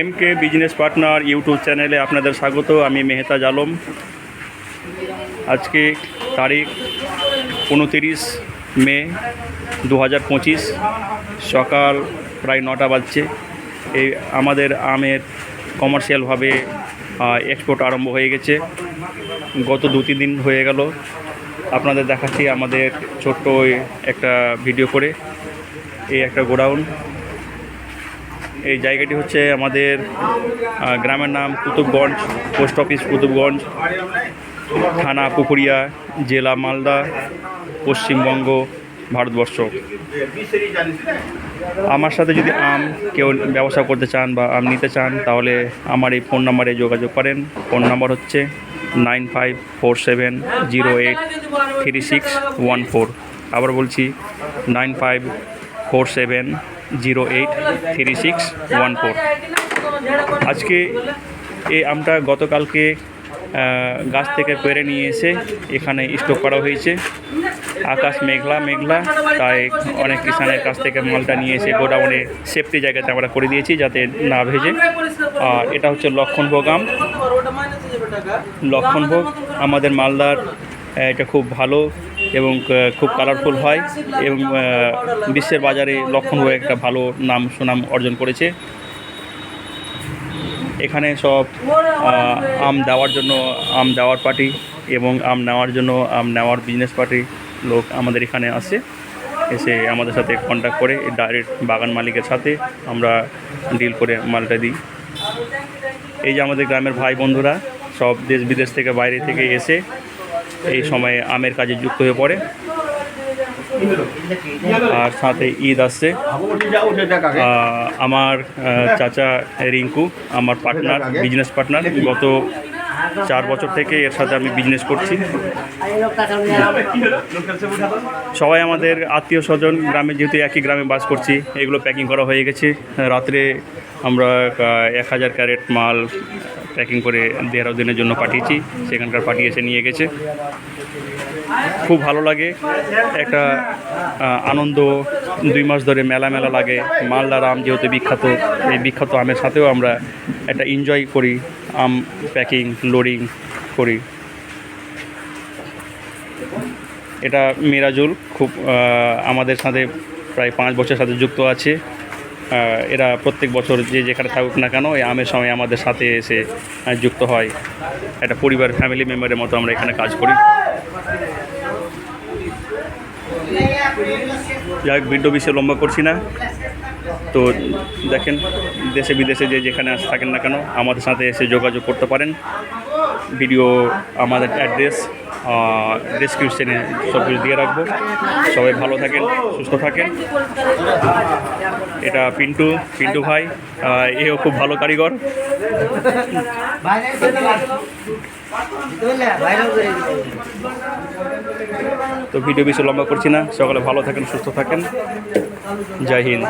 M K business partner YouTube চ্যানেলে আপনাদের স্বাগত, আমি মেহতাজ আলম। আজকে তারিখ উনতিরিশ মে দু হাজার পঁচিশ, সকাল প্রায় নটা বাজছে। এই আমাদের আমের কমার্শিয়ালভাবে এক্সপোর্ট আরম্ভ হয়ে গেছে। গত দু তিন দিন হয়ে গেল। আপনাদের দেখাচ্ছি আমাদের ছোট্ট একটা ভিডিও করে। এই একটা গোডাউন। এই জায়গাটি হচ্ছে আমাদের গ্রামের নাম কুতুবগঞ্জ, পোস্ট অফিস কুতুবগঞ্জ, থানা পুকুরিয়া, জেলা মালদা, পশ্চিমবঙ্গ, ভারতবর্ষ। আমার সাথে যদি আম কেউ ব্যবসা করতে চান বা আম নিতে চান, তাহলে আমার এই ফোন নাম্বারে যোগাযোগ করেন। ফোন নাম্বার হচ্ছে nine five four seven zero eight three six one four. আবার বলছি, nine five four seven zero eight three six one four. আজকে এই আমটা গতকালকে গাছ থেকে পেরে নিয়ে এসে এখানে স্টক করা হয়েছে। আকাশ মেঘলা মেঘলা, তাই অনেক কিষানের কাছ থেকে মালটা নিয়ে এসে গোডাউনে সেফটি জায়গাতে আমরা করে দিয়েছি যাতে না ভেজে। আর এটা হচ্ছে লক্ষণভোগ আম। লক্ষণভোগ আমাদের মালদার এটা খুব ভালো। এবং খুব কালারফুল হয় এবং বিশ্বের বাজারে লক্ষণভোগ একটা ভালো নাম সুনাম অর্জন করেছে। এখানে সব আম দেওয়ার জন্য, আম দেওয়ার পার্টি এবং আম নেওয়ার জন্য, আম নেওয়ার বিজনেস পার্টি লোক আমাদের এখানে আসে। এসে আমাদের সাথে কন্ট্যাক্ট করে ডাইরেক্ট বাগান মালিকের সাথে আমরা ডিল করে মালটা দিই। এই যে আমাদের গ্রামের ভাই বন্ধুরা সব দেশ বিদেশ থেকে, বাইরে থেকে এসে এই সময়ে আমের কাজে যুক্ত হয়ে পড়ে। আর সাথে ঈদ আসছে। আমার চাচা রিঙ্কু, আমার পার্টনার বিজনেস পার্টনার গত চার বছর থেকে এর সাথে আমি বিজনেস করছি। সবাই আমাদের আত্মীয় স্বজন, গ্রামে যেহেতু একই গ্রামে বাস করছি, এগুলো প্যাকিং করা হয়ে গেছে। রাত্রে আমরা এক হাজার ক্যারেট মাল প্যাকিং করে দেহরাদুনের জন্য পাঠিয়েছি। সেখানকার পাঠিয়ে এসে নিয়ে গেছে। খুব ভালো লাগে। একটা আনন্দ, দুই মাস ধরে মেলা মেলা লাগে। মালদার আম যেহেতু বিখ্যাত, এই বিখ্যাত আমের সাথেও আমরা একটা এনজয় করি, আম প্যাকিং লোডিং করি। এটা মিরাজুল, খুব আমাদের সাথে প্রায় পাঁচ বছরের সাথে যুক্ত আছে। এরা প্রত্যেক বছর যে যেখানে থাকুক না কেন এই আমের সময় আমাদের সাথে এসে যুক্ত হয়। একটা পরিবার ফ্যামিলি মেম্বারের মতো আমরা এখানে কাজ করি। যাই হোক ভিডিও বেশি লম্বা করছি না। তো দেখেন, দেশে বিদেশে যে যেখানে থাকেন না কেন, আমাদের সাথে এসে যোগাযোগ করতে পারেন। ভিডিও, আমাদের অ্যাড্রেস ডিসক্রিপশনে সব কিছু দিয়ে রাখব। সবাই ভালো থাকেন, সুস্থ থাকেন। এটা পিন্টু পিন্টু ভাই এও খুব ভালো কারিগর। তো ভিডিও বেশি লম্বা করছি না। সকালে ভালো থাকেন, সুস্থ থাকেন। জয় হিন্দ।